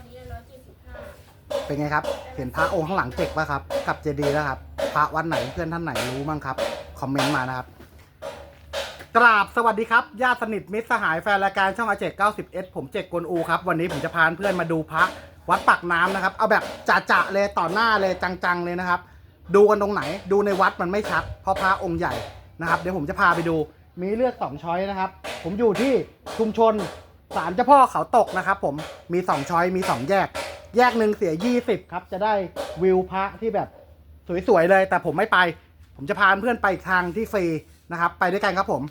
อนนี้ร้อยเจ็ดสิบห้าเป็นไงครับ เห็นพระองค์ข้างหลังเจ็กป่ะครับ กับเจดีย์แล้วครับ พระวัดไหนเพื่อนท่านไหนรู้บ้างครับ คอมเมนต์มานะครับ กราบสวัสดีครับ ญาติสนิทมิตรสหายแฟนรายการช่องอาเจก90 s ผมเจกกวนอูครับ วันนี้ผมจะพาเพื่อนมาดูพระวัดปากน้ำนะครับ เอาแบบจะๆเลยต่อหน้าเลยจังๆเลยนะครับ ดูกันตรงไหน ดูในวัดมันไม่ชัด เพราะพระองค์ใหญ่นะครับ เดี๋ยวผมจะพาไปดู มีเลือกสองช้อยนะครับ ผมอยู่ที่ชุมชน ศาลเจ้าพ่อเขาตกนะครับผมมีสองช้อยมีสองแยก แยกหนึ่งเสีย 20 ครับ จะได้วิวพระที่แบบสวยๆเลย แต่ผมไม่ไป ผมจะพาเพื่อนไปอีกทางที่ฟรีนะครับ ไปด้วยกันครับผม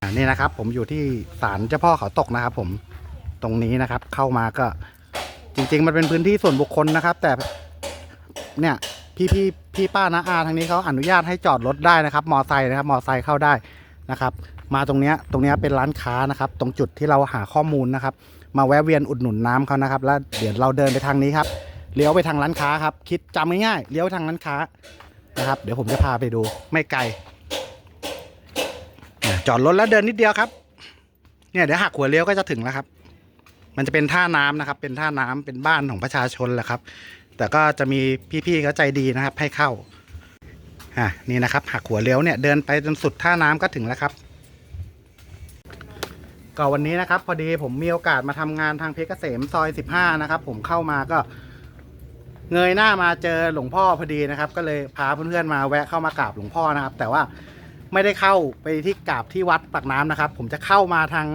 อ่านี่นะครับ ผมอยู่ที่ศาลเจ้าพ่อเขาตกนะครับ ผมตรงนี้นะครับ เข้ามาก็จริง ๆ มันเป็นพื้นที่ส่วนบุคคลนะครับ แต่เนี่ย พี่พี่พี่ป้านะอาทางนี้เขาอนุญาตให้จอดรถได้นะครับ มอไซค์นะครับ มอไซค์เข้าได้นะครับ มาตรงเนี้ยตรงเนี้ยเป็นร้านค้านะครับ ตรงจุดที่เราหาข้อมูลนะครับ มาแวะเวียนอุดหนุนน้ำเขานะครับ แล้วเดี๋ยวเราเดินไปทางนี้ครับเลี้ยวไปทางร้านค้าครับ คิดจำง่ายๆเลี้ยวไปทางร้านค้านะครับ เดี๋ยวผมจะพาไปดูไม่ไกลจอดรถแล้วเดินนิดเดียวครับ เนี่ยเดี๋ยวหักหัวเลี้ยวก็จะถึงแล้วครับ มันจะเป็นท่าน้ำนะครับ เป็นท่าน้ำเป็นบ้านของประชาชนแหละครับ แต่ก็จะมีพี่ๆเขาใจดีนะครับ ให้เข้าอะนี่นะครับ หักหัวเลี้ยวเนี่ยเดินไปจนสุดท่าน้ำก็ถึงแล้วครับ ก็วันนี้นะครับ พอดีผมมีโอกาสมาทำงานทางเพชรเกษมซอย15นะครับ ผมเข้ามาก็ เงยหน้ามาเจอหลวงพ่อพอดีนะครับ ก็เลยพาเพื่อนๆมาแวะเข้ามากราบหลวงพ่อนะครับ แต่ว่าไม่ได้เข้าไปที่กราบที่วัดปากน้ำนะครับ ผมจะเข้ามาทาง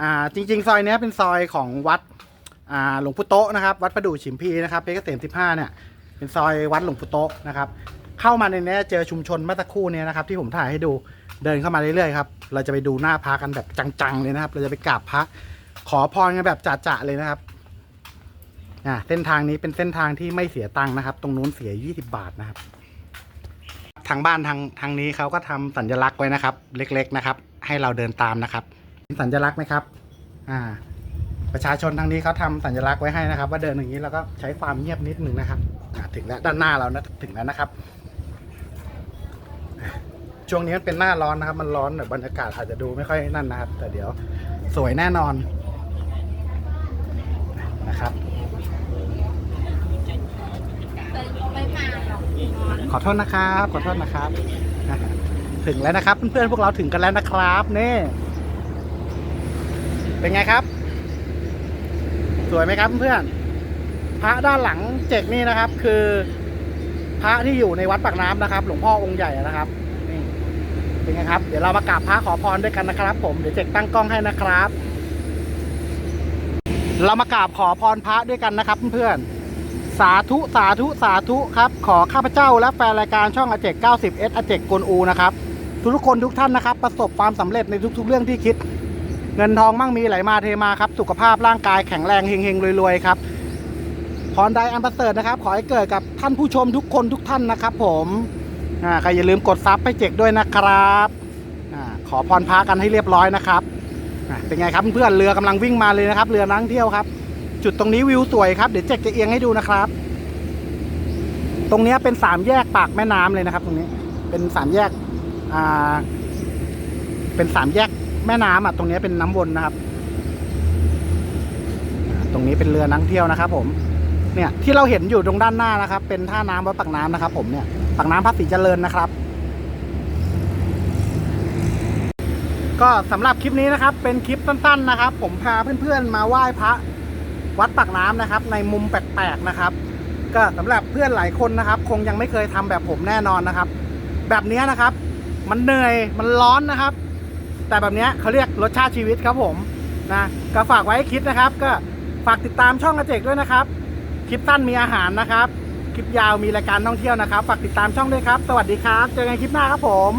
อ่าจริง ๆ ซอยนี้เป็นซอยของวัดอ่าหลวงพุโตนะครับ วัดประดู่ฉิมพีนะครับเพชรเกษม15เนี่ยเป็นซอยวัดหลวงพุโตนะครับ เข้ามาในนี้เจอชุมชนเมื่อสักครู่เนี้ยนะครับ ที่ผมถ่ายให้ดูเดินเข้ามาเรื่อยๆครับ เราจะไปดูหน้าพระกันแบบจังๆเลยนะครับ เราจะไปกราบพระขอพรกันแบบจ่าๆเลยนะครับอ่าเส้นทางนี้เป็นเส้นทางที่ไม่เสียตังค์นะครับ ตรงนู้นเสีย 20 บาทนะครับ ทางบ้านทางทางนี้เขาก็ทำสัญลักษณ์ไว้นะครับ เล็ก ๆนะครับ ให้เราเดินตามนะครับเห็นสัญลักษณ์ไหมครับ อ่า ประชาชนทางนี้เขาทำสัญลักษณ์ไว้ให้นะครับ ว่าเดินอย่างนี้แล้วก็ใช้ความเงียบนิดหนึ่งนะครับถึงแล้วด้านหน้าเรานะถึงแล้วนะครับ ช่วงนี้มันเป็นหน้าร้อนนะครับ มันร้อนแบบบรรยากาศอาจจะดูไม่ค่อยนั่นนะครับ แต่เดี๋ยวสวยแน่นอนนะครับ ขอโทษนะครับ ขอโทษนะครับ ถึงแล้วนะครับ เพื่อนๆพวกเราถึงกันแล้วนะครับนี่เป็นไงครับ สวยไหมครับเพื่อนพระด้านหลังเจกนี่นะครับ คือพระที่อยู่ในวัดปากน้ำนะครับ หลวงพ่อองค์ใหญ่นะครับ เป็นไงครับ เดี๋ยวเรามากราบพระขอพรด้วยกันนะครับ ผม เดี๋ยวเจกตั้งกล้องให้นะครับ เรามากราบขอพรพระด้วยกันนะครับ เพื่อนๆ สาธุสาธุสาธุครับ ขอข้าพเจ้าและแฟนรายการช่องอเจก 90S อเจกกวนอูนะครับ ทุกคนทุกท่านนะครับ ประสบความสำเร็จในทุก ๆ เรื่องที่คิด เงินทองมั่งมีไหลมาเทมาครับ สุขภาพร่างกายแข็งแรงเฮงๆรวยๆครับพรใดอันประเสริฐนะครับ ขอให้เกิดกับท่านผู้ชมทุกคนทุกท่านนะครับ ผม ใครอย่าลืมกดซับให้เจกด้วยนะครับอขอพรพระกันให้เรียบร้อยนะครับเป็นไงครับเพื่อนเรือกำลังวิ่งมาเลยนะครับ เรือนักท่องเที่ยวครับ จุดตรงนี้วิวสวยครับเดี๋ยวเจกจะเอียงให้ดูนะครับ ตรงนี้เป็นสามแยกปากแม่น้ำเลยนะครับ ตรงนี้เป็นสามแยกอ่าเป็นสามแยกแม่น้ำอะตรงนี้เป็นน้ำวนนะครับ ตรงนี้เป็นเรือนักท่องเที่ยวนะครับ ผมเนี่ยที่เราเห็นอยู่ตรงด้านหน้านะครับ เป็นท่าน้ำวัดปากน้ำนะครับ ผมเนี่ย ปากน้ำพระศรีเจริญนะครับ ก็สำหรับคลิปนี้นะครับ เป็นคลิปสั้น ๆนะครับ ผมพาเพื่อนๆมาไหว้พระวัดปากน้ำนะครับ ในมุมแปลกๆนะครับ ก็สำหรับเพื่อนหลายคนนะครับ คงยังไม่เคยทำแบบผมแน่นอนนะครับ แบบนี้นะครับ มันเหนื่อยมันร้อนนะครับ แต่แบบนี้เขาเรียกรสชาติชีวิตครับผมนะก็ฝากไว้คิดนะครับ ก็ฝากติดตามช่องอาเจกด้วยนะครับ คลิปสั้นมีอาหารนะครับ ลิปยาวมีรายการท่องเที่ยวนะครับ ฝากติดตามช่องด้วยครับ สวัสดีครับ เจอกันคลิปหน้าครับผม